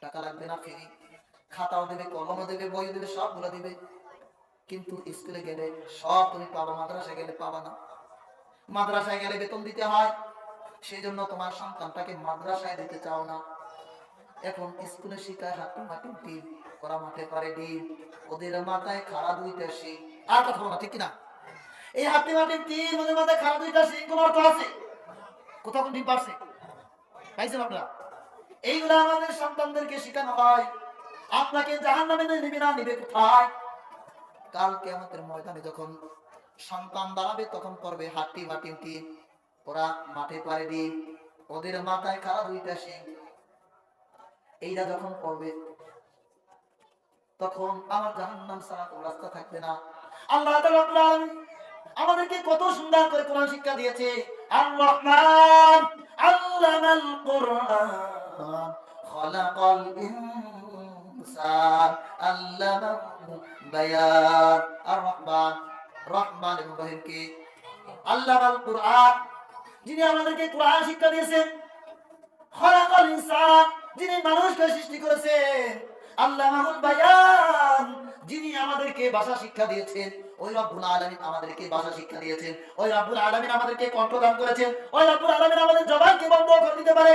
টাকা লাগবে না, ফ্রি। খাতাও দেবে, কলমও দেবে বই দেবে, সবগুলো দিবে। কিন্তু স্কুলে গেলে সব তুমি পাবা, মাদ্রাসায় গেলে পাবা না। মাদ্রাসায় গেলে বেতন দিতে হয়। সেই জন্য তোমার সন্তানটাকে মাদ্রাসায় দিতে চাও না। এখন স্কুলে শিখায় হাতে মাটি ডিম ওরা মাঠে পারে ডিম। ওদের মাথায় খাড়া দুইটা শিং। আর কথা বলো ঠিক কিনা? এই হাতে মাটির ডিম, ওদের মাথায় খাড়া দুইটা শিং, কোন অর্থ আছে? কোথাও কোন ডিম পারছে? পাইছেন আপনারা? এইগুলো আমাদের সন্তানদেরকে শেখানো হয়। আপনাকে জাহান নামে না, নিবে কোথায়? কালকে আমাদের ময়দানে যখন সন্তান দাঁড়াবে, তখন মাটি টিম ওরা মাঠে পারে ডিম ওদের মাথায় খারাপ দুইটা শিং। এইটা যখন পড়বে, তখন আমার জাহান্নাম ছাড়া কোনো রাস্তা থাকবে না। আল্লাহ আমাদেরকে কত সুন্দর করে কোরআন শিক্ষা দিয়েছে। আর রহমান, আল্লামাল কোরআন। খলাকাল ইনসান আল্লামাহু বায়ান আর রহমান রহমান এবং আল্লামাল কোরআন, যিনি আমাদেরকে কোরআন শিক্ষা দিয়েছেন, খলাকাল ইনসান যিনি মানুষকে সৃষ্টি করেছেন, আল্লামাহুল বায়ান যিনি আমাদেরকে ভাষা শিক্ষা দিয়েছেন, ওই রব্বুল আলামিন আমাদেরকে ভাষা শিক্ষা দিয়েছেন, ওই রব্বুল আলামিন আমাদেরকে কণ্ঠদান করেছেন, ওই রব্বুল আলামিন আমাদের জবানকে বন্ধ করে দিতে পারে।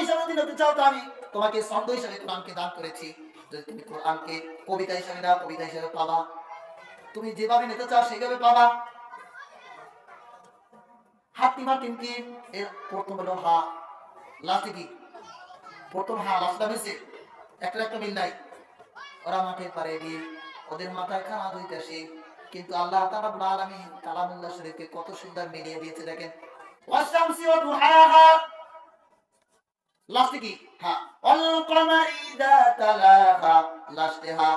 হিসাবে নিতে চাও তো আমি তোমাকে হিসাবে কোরআনকে দান করেছি। যদি তুমি কোরআনকে কবিতা হিসাবে কবিতা হিসাবে পাবা। তুমি যেভাবে নিতে চাও পাবা। হাতিমা টিমকি এর প্রথম হলো হা। লাস্টে কি? প্রথম হা একটা একটা মিল নাই। ওরা মাঠে পারে ওদের মাথায় কিন্তু আল্লাহ আলামিন কালামুল্লাহ শরীফকে কত সুন্দর মিলিয়ে দিয়েছে, দেখেন। ওয়াশামসি ওয়া দুহাহা লাস্টে কি হ্যাঁ অল কমারি ইদা তালাহা লাস্টে হা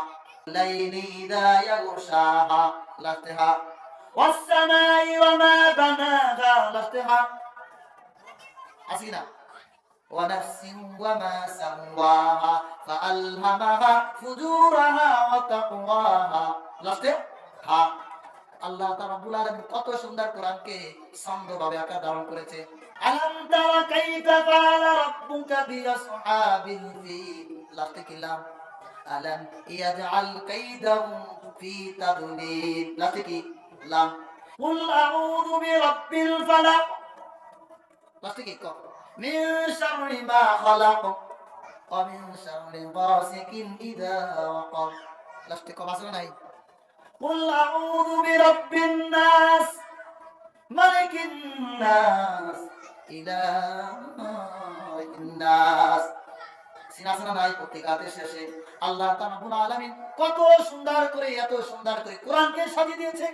লাইলি ইদা ইয়াগশাহা লাস্টে হা والسماء وما بناها লাস্টে হা আছে না ونفس وما سواها فألهمها فجورها وتقواها লাস্টে হা আল্লাহ তাআলা রব্বুল আলামিন কত সুন্দর কোরআনকে ছন্দভাবে আকার ধারণ করেছে আলাম তারা কাইফা ফাআলা রাব্বুকা বিআসহাবিল ফিল লাস্টে কি লাম আলাম ইয়াজআল কাইদাহু ফি তাদলিল লাস্টে কি লাম কুল আউযু বিরাব্বিল ফালাক লাস্টে কি ক من شر ما خلق ومن شر غاسق إذا وقب লাস্টে ক বাসনা নাই قل أعوذ برب الناس ملك الناس إله الناس সিনাসনা নাই প্রত্যেকাতের শেষে আল্লাহ তাআলা আলামিন কত সুন্দর করে এত সুন্দর করে কোরআনকে সাজিয়ে দিয়েছে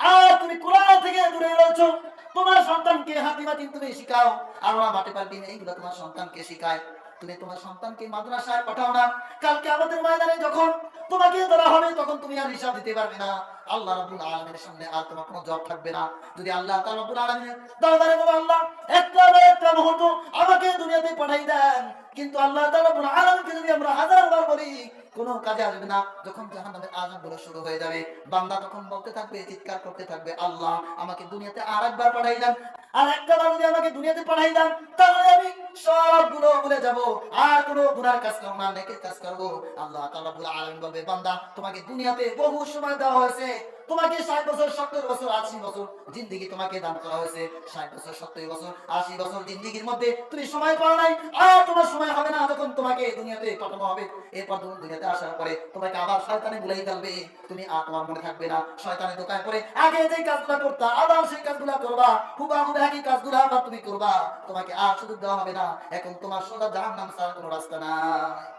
আর তুমি কোরআন থেকে দূরে রয়েছো তোমার সন্তানকে হাতিমাতি তুমি শিখাও আর ওরা মাঠে পারবি এইগুলো তোমার সন্তানকে শিখায় তুমি তোমার সন্তানকে মাদ্রাসায় পাঠাও না। কালকে আমাদের ময়দানে যখন তোমাকে ধরা হবে, তখন তুমি আর হিসাব দিতে পারবে না। আল্লাহ রাব্বুল আলামিনের সামনে আর তোমার কোনো জব থাকবে না। যদি আল্লাহ তাআলা রাব্বুল আলামিনের দরবারে বলো, আল্লাহ একটা না একটা মুহূর্ত আমাকে দুনিয়াতে পাঠাই দেন। কিন্তু আল্লাহ তাআলা রাব্বুল আলামিনকে যদি আমরা হাজার বার বলি কোনো কাজে আসবে না। যখন জাহান্নামের আযাবগুলো শুরু হয়ে যাবে, বান্দা তখন বলতে থাকবে, চিৎকার করতে থাকবে, আল্লাহ, আমাকে দুনিয়াতে আর একবার পাঠাই দেন। আর একটা বার যদি আমাকে দুনিয়াতে পাঠাই দেন, তাহলে আমি সবগুলো ভুলে যাব। আর কোনো গুনার কাজ করব না, নেকের কাজ করব। আল্লাহ তাআলা বলে আলামিন বলবে, বান্দা, তোমাকে দুনিয়াতে বহু সময় দেওয়া হয়েছে। তোমাকে ষাট বছর, সত্তর বছর, আশি বছর জিন্দিগি তোমাকে দান করা হয়েছে। ষাট বছর, সত্তর বছর, আশি বছর জিন্দিগির মধ্যে তুমি সময় পাও নাই, আর তোমার সময় হবে না যখন তোমাকে দুনিয়াতে পাঠানো হবে। এরপর তুমি দুনিয়াতে আসার পরে তোমাকে আবার শয়তানে ভুলেই ফেলবে। তুমি আর তোমার মনে থাকবে না। শয়তানে দোকায় পরে আগে যে কাজগুলো করতা, আবার সেই কাজগুলো করবা। হুবাহুব একই কাজগুলো আবার তুমি করবা। তোমাকে আর সুযোগ দেওয়া হবে না। এখন তোমার সোজা জাহান্নাম ছাড়া কোনো রাস্তা নাই।